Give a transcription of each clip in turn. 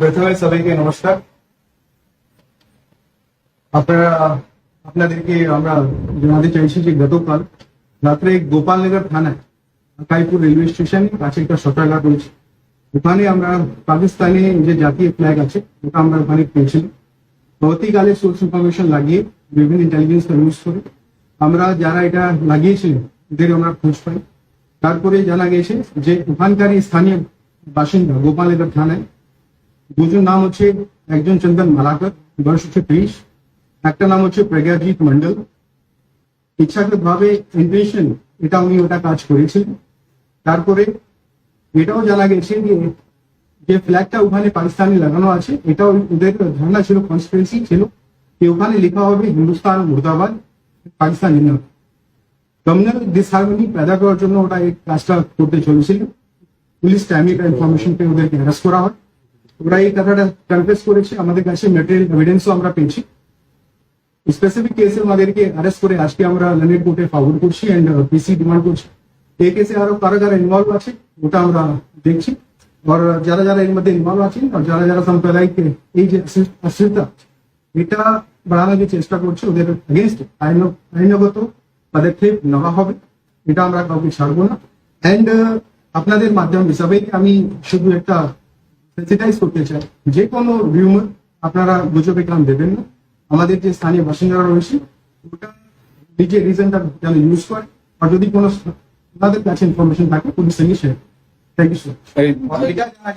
প্রথমে সবাইকে নমস্কার। আপনারা, আপনাদেরকে আমরা জানাতে চাইছি যে গতকাল রাত্রে গোপালনগর থানায় কাইপুর রেলওয়ে স্টেশন কাছে একটা সত্যাঘাত হয়েছে। ওখানে আমরা পাকিস্তানি যে জাতীয় ফ্ল্যাগ আছে, ওটা আমরা ওখানে পেয়েছিলাম। পরবর্তীকালে সোর্স ইনফরমেশন লাগিয়ে বিভিন্ন ইন্টেলিজেন্স ইউজ করে আমরা যারা এটা লাগিয়েছিলেন, এদের আমরা খোঁজ পাই। তারপরে জানা গেছে যে ওখানকারই স্থানীয় বাসিন্দা গোপালনগর থানায় দুজন নাম হচ্ছে একজন চন্দন মালাকর বয়স হচ্ছে তেইশ একটা নাম হচ্ছে প্রজ্ঞাজিৎ মন্ডল ইচ্ছাকৃত ভাবে ইন্টেনশন এটা উনি ওটা কাজ করেছিলেন তারপরে এটাও জানা গেছে যে যে ফ্ল্যাগটা ওখানে পাকিস্তানি লাগানো আছে এটাও ওদের ধারণা ছিল কনস্পিরেন্সি ছিল যে ওখানে লেখা হবে হিন্দুস্তান মুর্দাবাদ পাকিস্তান কমিউনাল ডিসহারমনি পেদা করার জন্য ওটা এই কাজটা করতে চলেছিল পুলিশ টাইমে একটা ইনফরমেশন পেয়ে ওদেরকে অ্যারেস্ট করা হয় ওরা এই কথাটা কনফেস করেছে, আমাদের কাছে মেটেরিয়াল এভিডেন্সও আমরা পেয়েছি। স্পেসিফিক কেসে আমাদেরকে অ্যারেস্ট করে আজকে আমরা লন্ডন কোর্টে ফরওয়ার্ড করছি এন্ড পিসি ডিমান্ড করছি। এই কেসে আরও কারা যারা ইনভলভ আছে, ওটা আমরা দেখছি। আর যারা যারা এর মধ্যে ইনভলভ আছেন আর যারা যারা সাম্প্রদায়িক এই যে অস্থিরতা এটা বাড়ানোর যে চেষ্টা করছে, ওদের এগেনস্ট আইন, আইনগত পদক্ষেপ নেওয়া হবে। এটা আমরা কাউকে ছাড়বো না। অ্যান্ড আপনাদের মাধ্যম হিসাবে আমি শুধু একটা সেন্সিটাইজ করতে চাই যে কোনো রিউমার আপনারা গুজবে কান দেবেন না। আমাদের যে স্থানীয় বাসিন্দারা রয়েছে ওটা নিজের রিজনটা যেন ইউজ করে। আর যদি কোনো ওনাদের কাছে ইনফরমেশন থাকে পুলিশ সঙ্গে শেয়ার থ্যাংক ইউ স্যার এই- এটা জানা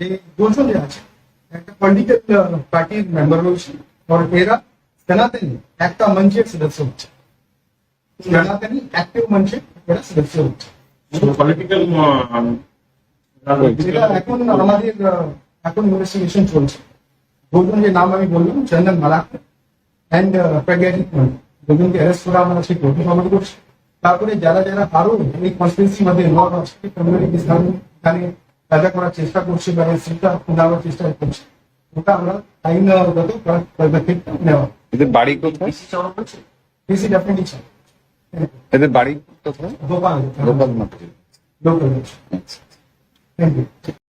যে দুজন যে আছে। একটা পলিটিক্যাল পার্টির মেম্বার রয়েছে আর এরা সনাতনী একটা মঞ্চের সদস্য হচ্ছে। সনাতনী অ্যাক্টিভ মঞ্চে এরা সদস্য হচ্ছে। পলিটিক্যাল এখন আমাদের এখন ইনভেস্টিগেশন চলছে। দুজন যে নাম আমি বললাম চন্দন মালাক অ্যান্ড প্রজ্ঞাজিৎ দুজনকে অ্যারেস্ট করা আমরা সেই কোর্টে জমা করছি। তারপরে যারা যারা আরও এই কনস্পিরেন্সির মধ্যে ইনভলভ আছে কমিউনিটি এখানে পেদা করার চেষ্টা করছে বা এই সিটটা নেওয়ার চেষ্টা করছে। ওটা আমরা আইনগত পদক্ষেপ নেওয়া। এদের বাড়ি কোথায়? ডেফিনেটলি এদের বাড়ি কোথায়? গোপাল। গোপাল মাঠ লোকাল Thank you.